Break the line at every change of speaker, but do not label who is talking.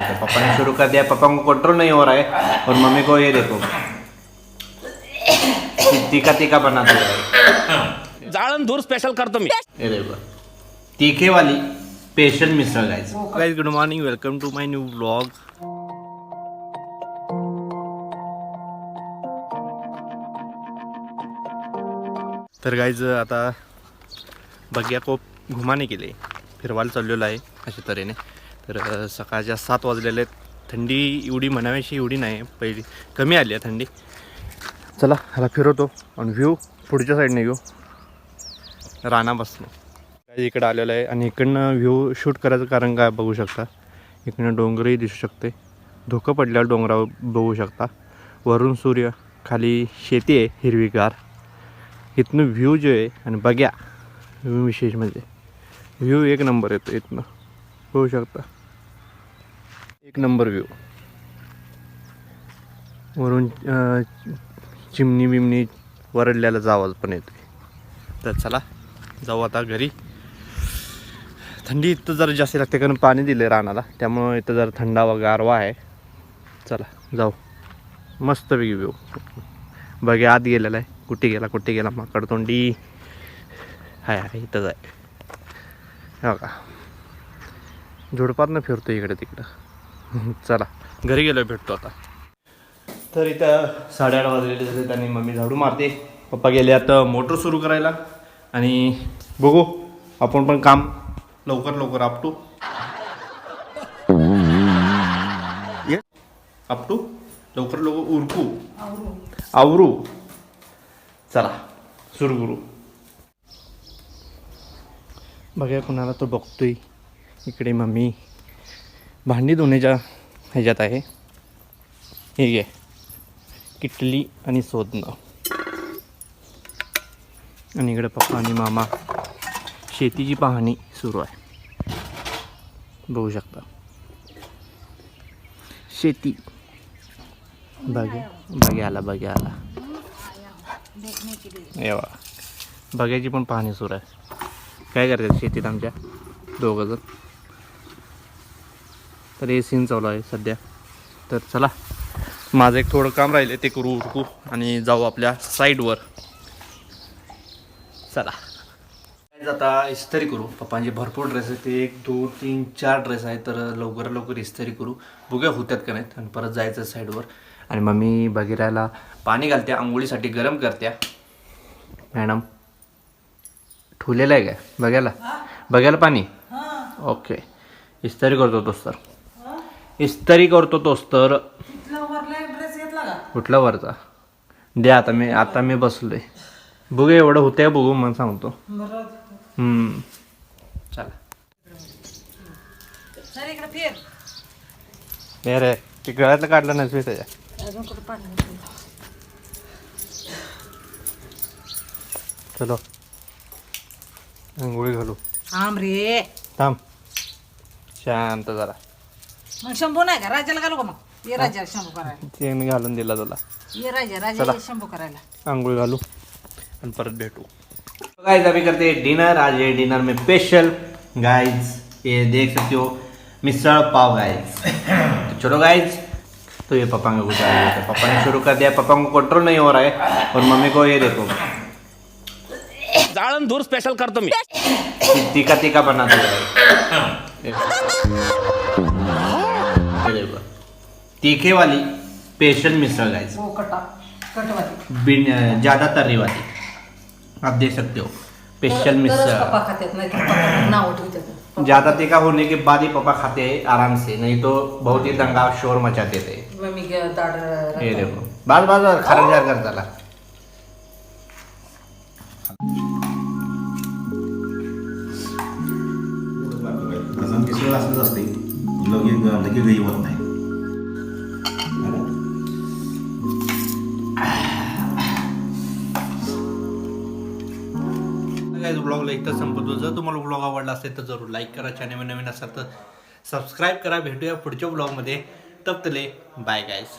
तो पापा ने शुरू कर दिया पापा को कंट्रोल नहीं हो रहा है और मम्मी को ये देखो तीखा तीखा बनाते है।
जाळण धूर स्पेशल करतो मी.
ये देखो तीखे वाली special misal guys guys good morning welcome to my new vlog तर गाईज आता बग्या कोप घुमाने केले फिरवायला चाललेलो आहे अशा तऱ्हेने. तर सकाळच्या सात वाजलेले आहेत. थंडी एवढी म्हणावीशी एवढी नाही. पहिली कमी आली आहे थंडी. चला ह्याला फिरवतो आणि व्ह्यू पुढच्या साईडने घेऊ. राणा इकडं आलेलं आहे आणि इकडनं व्ह्यू शूट करायचं कारण काय बघू शकता? इकडनं डोंगरही दिसू शकते. धोकं पडल्यावर डोंगरावर बघू शकता. वरून सूर्य खाली शेती आहे हिरवीगार. इथनं व्ह्यू जो आहे आणि बघ्या व्ह्यू विशेष म्हणजे. व्ह्यू एक नंबर येतो इथनं. बघू शकता. एक नंबर व्ह्यू. वरून चिमणी बिमणी वरडल्यालाच आवाज पण येतो तर चला जाऊ आता घरी. थंडी इथं जरा जास्त लागते कारण पाणी दिले रानाला. त्यामुळं इथं जरा थंडावा गारवा आहे. चला जाऊ. मस्त पैकी व्ह्यू. बघे आत गेलेला आहे. कुठे गेला कुठे गेला? माकड तोंडी. हाय हाय इथंच आहे. हो का झुडपातनं फिरतो इकडे तिकडं. चला घरी गेलो भेटतो आता. तर इथं साडेआठ वाजलेले झालेत आणि मम्मी झाडू मारते. पप्पा गेले आता मोटर सुरू करायला. आणि बघू आपण पण काम लवकर लवकर आपटू ये आपटू लवकर लवकर उरकू. आवरू. चला सुरू करू. बघा कुणाला तो बघतोय. इकडे मम्मी. भांडी धुण्याच्या ह्याच्यात आहे हे घे. किटली आणि शोधणं आणि इकडे पप्पा आणि मामा शेतीची पाहणी सुरू आहे. बघू शकता. शेती. बघ्या बघ्याला बघ्याला येवा. बघ्याची पण पाहणी सुरू आहे. काय करतात शेतीत आमच्या दोघं जण? तर हे सीन चालू आहे सध्या. तर चला माझं एक थोडं काम राहिले ते करू उरकू आणि जाऊ आपल्या साईडवर चला. आता इस्त्री करू. पप्पांचे भरपूर ड्रेस आहेत ते एक दोन तीन चार ड्रेस आहेत तर लवकर लवकर इस्त्री करू. बघूया होत्यात का नाहीत आणि परत जायचं साईडवर आणि मम्मी बघिरायला पाणी घालत्या आंघोळीसाठी गरम करत्या मॅडम ठुलेलं आहे काय? बघायला? बघायला पाणी? ओके इस्त्री करतो तोच तर. इस्त्री करतो तोच तर. कुठला वरचा? द्या आता मी आता मी बसलोय. बघूया एवढं होतंय बघू मग सांगतो. हम्म. चला. रे ते गळ्यातलं काढलं नसवे त्याच्या? चलो. अंघोळी घालू.
आम रे.
थांब. शांत जरा.
मग शंभू नाही का? राजाला घालू का मग? ये राजा शंभू करायला.
ते मी घालून दिला तुला.
ये राजा राजा ये शंभू करायला.
आंघोळ घालू आणि परत भेटू. गाइस अभी करते हैं डिनर. आज ये डिनर में स्पेशल गाइस ये देख सकते हो मिसल पाव गाइस तो चलो गाइस तो ये पापा का कुछ आ गया था पापा ने शुरू कर दिया. पापा को कंट्रोल नहीं हो रहा है. और मम्मी को ये देखो.
जाळण धूर स्पेशल करतो मी.
तीखा तीखा बनाते हैं तीखे वाली स्पेशल मिसल गाइस
हो कटा
बिन ज़्यादा तर्री वाली आप देख सकते हो.
पप्पा नाव ठेवतात
ज्यादा तीखा होने के बाद ही पापा खाते हैं आराम से नहीं तो बहुत ही दंगा शोर मचाते थे.
मग मी गे- दाढ
ये देखो. बार बार खरंजार करताला
रसन मिसळ असंच असते. लगेच लगेच गई होत नाही.
इथं संपतो. जर तुम्हाला ब्लॉग आवडला असेल तर जरूर लाईक करा. चॅनल नवीन असाल तर सबस्क्राईब करा. भेटूया पुढच्या ब्लॉगमध्ये तपतले बाय गायस